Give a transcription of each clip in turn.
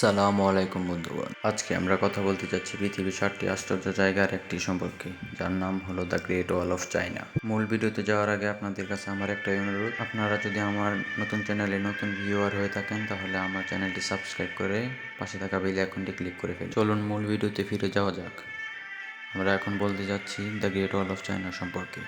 সালামু আলাইকুম, বন্ধুগণ। আজকে আমরা কথা বলতে যাচ্ছি পৃথিবীর সাতটি আশ্চর্য জায়গার একটি সম্পর্কে, যার নাম হলো the great wall of China. মূল ভিডিওতে যাওয়ার আগে আপনাদের কাছে আমার একটাই অনুরোধ, আপনারা যদি আমার নতুন চ্যানেলে নতুন ভিউয়ার হয়ে থাকেন, তাহলে আমার চ্যানেলটি সাবস্ক্রাইব করে পাশে থাকা বেল আইকনটি ক্লিক করে ফেলুন। চলুন মূল ভিডিওতে ফিরে যাওয়া যাক। আমরা এখন বলতে যাচ্ছি the great wall of China সম্পর্কে।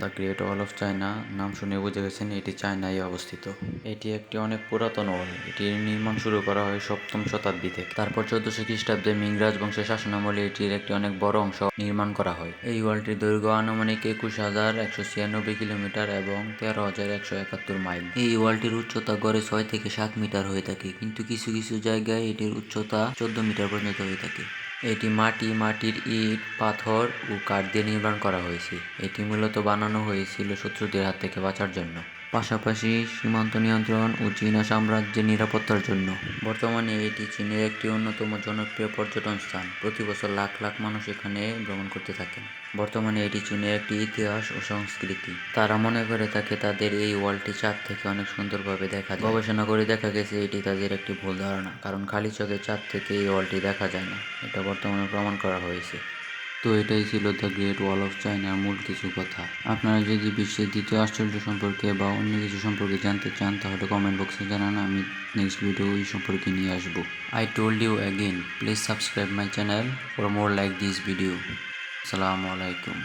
The great wall of China, নাম শুনে বুঝে গেছেন এটি চায়নায় অবস্থিত। এটি একটি অনেক পুরাতন ওয়াল। এটির নির্মাণ শুরু করা হয় সপ্তম শতাব্দী থেকে। তারপর চোদ্দশো খ্রিস্টাব্দে মিংরাজ বংশের শাসনামলে এটির একটি অনেক বড় অংশ নির্মাণ করা হয়। এই ওয়ালটির দৈর্ঘ্য আনুমানিক একুশ হাজার একশো ছিয়ানব্বই কিলোমিটার এবং তেরো হাজার একশো একাত্তর মাইল। এই ওয়ালটির উচ্চতা গড়ে ছয় থেকে সাত মিটার হয়ে থাকে, কিন্তু কিছু কিছু জায়গায় এটির উচ্চতা চোদ্দ মিটার পর্যন্ত হয়ে থাকে। এটি মাটি, মাটির ইট, পাথর ও কাঠ দিয়ে নির্মাণ করা হয়েছে। এটি মূলত বানানো হয়েছিল শত্রুদের হাত থেকে বাঁচার জন্য। পাশাপাশি সীমান্ত নিয়ন্ত্রণ ও চীনা সাম্রাজ্যের নিরাপত্তার জন্য। বর্তমানে এটি চীনের একটি অন্যতম জনপ্রিয় পর্যটন স্থান। প্রতি বছর লাখ লাখ মানুষ এখানে ভ্রমণ করতে থাকেন। বর্তমানে এটি চীনের একটি ইতিহাস ও সংস্কৃতি। তারা মনে করে থাকে তাদের এই ওয়ালটি চাঁদ থেকে অনেক সুন্দরভাবে দেখা যায়। গবেষণা করে দেখা গেছে এটি তাদের একটি ভুল ধারণা, কারণ খালি চোখে চাঁদ থেকে এই ওয়ালটি দেখা যায় না। এটা বর্তমানে প্রমাণ করা হয়েছে। তো এটাই ছিল দ্য গ্রেট ওয়াল অফ চায়নার মূল কিছু কথা। আপনারা যদি বিশ্বের দ্বিতীয় আশ্চর্য সম্পর্কে বা অন্য কিছু সম্পর্কে জানতে চান, তাহলে কমেন্ট বক্সে জানান, আমি নেক্সট ভিডিও এই সম্পর্কে নিয়ে আসব। I told you again please subscribe my channel for more like this video আসসালামু আলাইকুম